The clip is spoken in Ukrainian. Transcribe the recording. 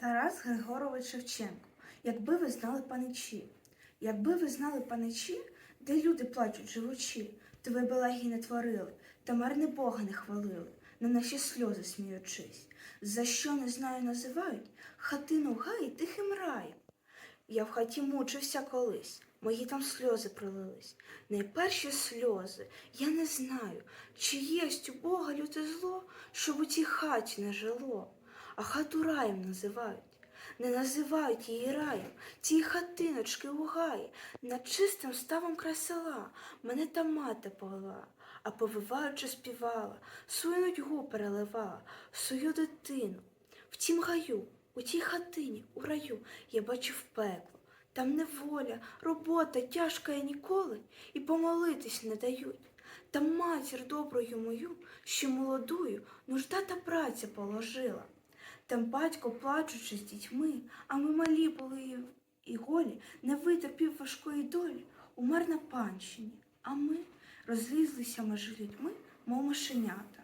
Тарас Григорович Шевченко. Якби ви знали паничі, якби ви знали паничі, де люди плачуть живучі, то ви балаги не творили, та марне Бога не хвалили, на наші сльози сміючись. За що не знаю, називають хатину в гаї тихим раєм. Я в хаті мучився колись, мої там сльози пролились. Найперші сльози, я не знаю, чи єсть у Бога люте зло, щоб у цій хаті не жило, а хату раєм називають. Не називають її раєм, ці хатиночки у гаї, над чистим ставом край села мене там мати повела, а повиваючи співала, свою нудьгу переливала, свою дитину. В тім гаю, у тій хатині, у раю, я бачив пекло. Там неволя, робота тяжка і ніколи, і помолитись не дають. Там матір доброю мою, що молодую, нужда та праця положила. Там батько, плачучи з дітьми, а ми малі були і- голі, не витерпів важкої долі, умер на панщині, а ми розлізлися межі людьми, мов мишенята.